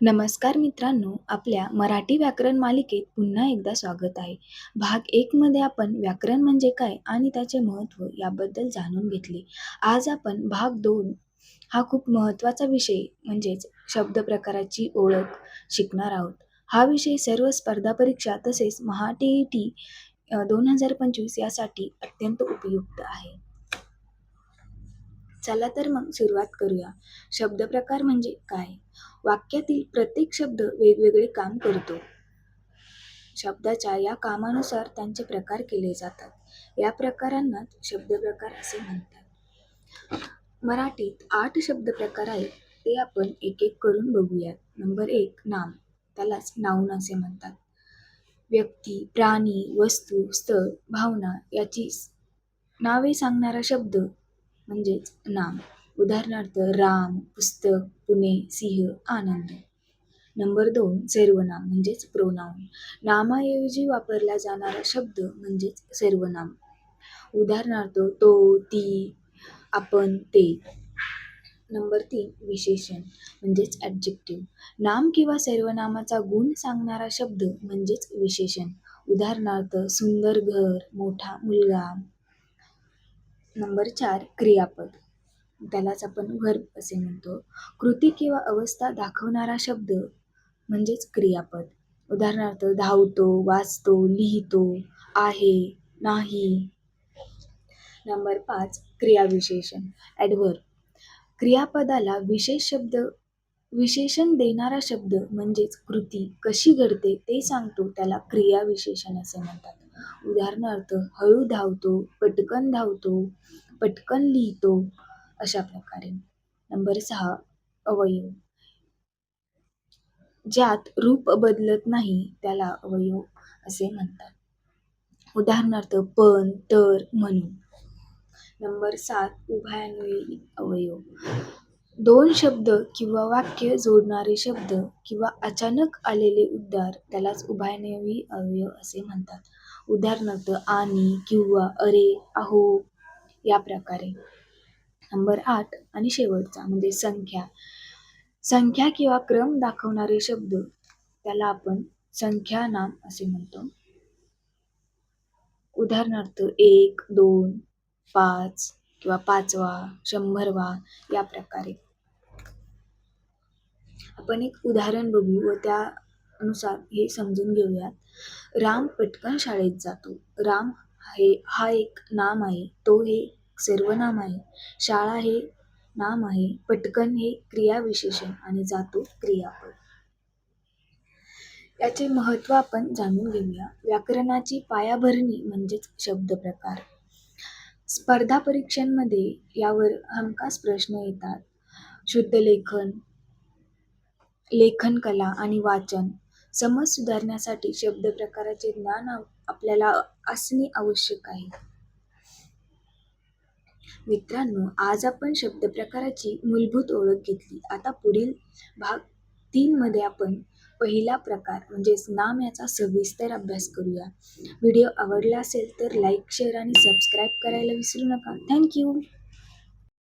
नमस्कार मित्रांनो आपल्या मराठी व्याकरण मालिकेत पुन्हा एकदा स्वागत आहे. भाग एकमध्ये आपण व्याकरण म्हणजे काय आणि त्याचे महत्त्व याबद्दल जाणून घेतले. आज आपण भाग दोन हा खूप महत्त्वाचा विषय म्हणजेच शब्द प्रकाराची ओळख शिकणार आहोत. हा विषय सर्व स्पर्धा परीक्षा तसेच महा टी ई टी दोन हजार पंचवीस यासाठी अत्यंत उपयुक्त आहे. चला तर मग सुरुवात करूया. शब्द प्रकार म्हणजे काय? वाक्यातील प्रत्येक शब्द वेगवेगळे काम करतो. शब्दाच्या या कामानुसार त्यांचे प्रकार केले जातात. या प्रकारांनाच शब्द प्रकार असे म्हणतात. मराठीत आठ शब्द प्रकार आहेत. ते आपण एक एक करून बघूयात. नंबर एक नाम. त्यालाच नाऊन असे म्हणतात. व्यक्ती प्राणी वस्तू स्थळ भावना याची नावे सांगणारा शब्द म्हणजेच नाम. उदाहरणार्थ राम पुस्तक पुणे सिंह आनंद. नंबर दोन सर्वनाम म्हणजेच प्रोनाऊन नामाऐवजी वापरला जाणारा शब्द म्हणजेच सर्वनाम. उदाहरणार्थ तो ती आपण ते. नंबर तीन विशेषण म्हणजेच ॲडजेक्टिव्ह नाम किंवा सर्वनामाचा गुण सांगणारा शब्द म्हणजेच विशेषण. उदाहरणार्थ सुंदर घर मोठा मुलगा. नंबर चार क्रियापद. त्यालाच आपण वर्ब असे म्हणतो. कृती किंवा अवस्था दाखवणारा शब्द म्हणजेच क्रियापद. उदाहरणार्थ धावतो वाचतो लिहितो आहे नाही. नंबर पाच क्रियाविशेषण. ॲडव्हर्ब क्रियापदाला विशेष शब्द विशेषण देणारा शब्द म्हणजेच कृती कशी घडते ते सांगतो. त्याला क्रियाविशेषण असे म्हणतात. उदाहरणार्थ हळू धावतो पटकन धावतो पटकन लिहितो अशा प्रकारे. नंबर सहा अवयव. ज्यात रूप बदलत नाही त्याला अवयव असे म्हणतात. उदाहरणार्थ पण तर म्हणून. नंबर सात उभयान्वयी अवयव. दोन शब्द किंवा वाक्य जोडणारे शब्द किंवा अचानक आलेले उद्गार त्यालाच उभयनेवी अवयव असे म्हणतात. उदाहरणार्थ आणि किंवा अरे अहो या प्रकारे. नंबर आठ आणि शेवटचा म्हणजे संख्या. संख्या किंवा क्रम दाखवणारे शब्द त्याला आपण संख्या नाम असे म्हणतो. उदाहरणार्थ एक दोन पाच किंवा पाचवा शंभरवा या प्रकारे. आपण एक उदाहरण बघू व त्यानुसार हे समजून घेऊयात. राम पटकन शाळेत जातो. राम हे हा एक नाम आहे. तो हे सर्वनाम आहे. शाळा हे नाम आहे. पटकन हे क्रियाविशेषण आणि जातो क्रियापद. याचे महत्त्व आपण जाणून घेऊया. व्याकरणाची पायाभरणी म्हणजेच शब्द प्रकार. स्पर्धा परीक्षांमध्ये यावर हमखास प्रश्न येतात. शुद्ध लेखन कला आणि वाचन समज सुधारण्यासाठी शब्द प्रकाराचे ज्ञान आपल्याला असणे आवश्यक आहे. मित्रांनो आज आपण शब्द प्रकाराची मूलभूत ओळख घेतली. आता पुढील भाग तीनमध्ये आपण पहिला प्रकार म्हणजेच नाम याचा सविस्तर अभ्यास करूया. व्हिडिओ आवडला असेल तर लाईक शेअर आणि सबस्क्राईब करायला विसरू नका. थँक्यू